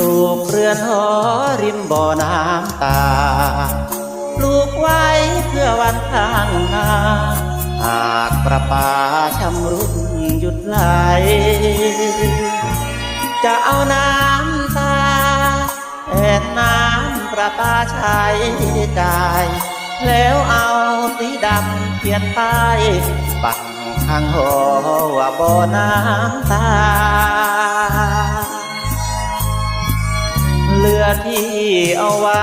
ลูกเริมบ่อน้ำตาปลูกไว้เพื่อวันข้างหน้า หากประปาชำรุดหยุดไหล จะเอาน้ำตาแทนน้ำประปาใช้จ่าย แล้วเอาสีดำเขียนป้ายปักข้างหอว่าบ่อน้ำตา ที่เอาไว้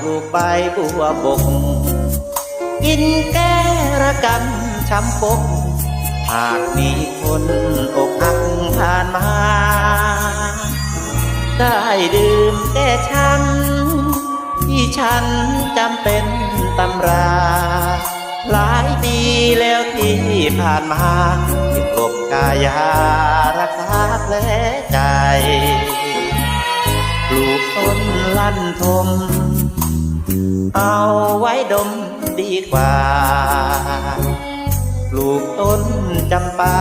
ปลูกใบบัวบก กินแก้ระกำช้ำปก หากมีคนอกหักผ่านมา ได้ดื่มแก้ช้ำที่ฉันจำเป็นตำรา หลายปีแล้วที่ผ่านมาที่กลบกายารักษาแผลใจ นลั่นทม เอาไว้ดมดีกว่า ปลูกต้นจำปา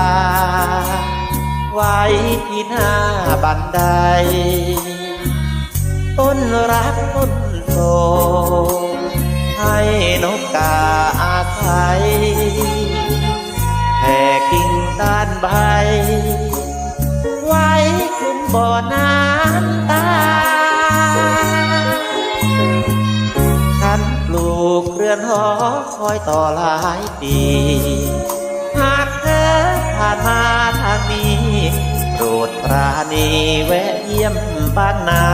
ไว้ที่หน้าบันได ต้นรักต้นโศกให้นกกาอาศัยแผ่กิ่งก้านใบ ไว้คลุมบ่อน้ำ ลูกเรือนหอคอยต่อหลายปี หากเธอผ่านมาทางนี้โปรดปราณีแวะเยี่ยมบ้านนา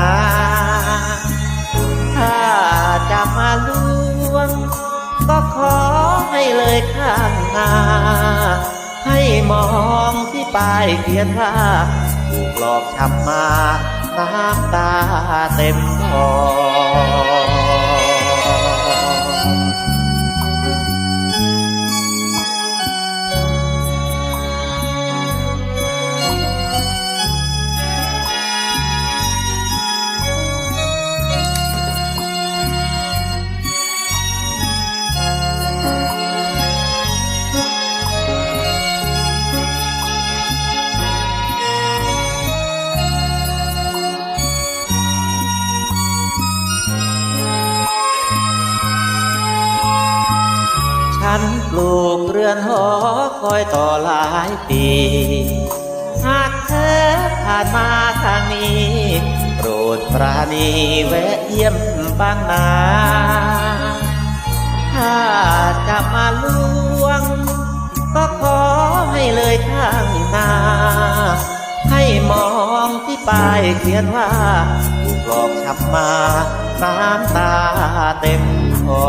ถ้าจะมาลวง ก็ขอให้เลยข้างหน้า ให้มองที่ป้ายเขียนว่าถูกหลอกช้ำมา น้ำตาเต็มคอ ลูกเรือนหอคอยต่อหลายปี หากเธอผ่านมาทางนี้ โปรดปราณีแวะเยี่ยมบ้างนาถ้าจะมาลวง ก็ขอให้เลยข้างหน้า ให้มองที่ป้ายเขียนว่าถูกหลอกฉับมาน้ำตาเต็มคอ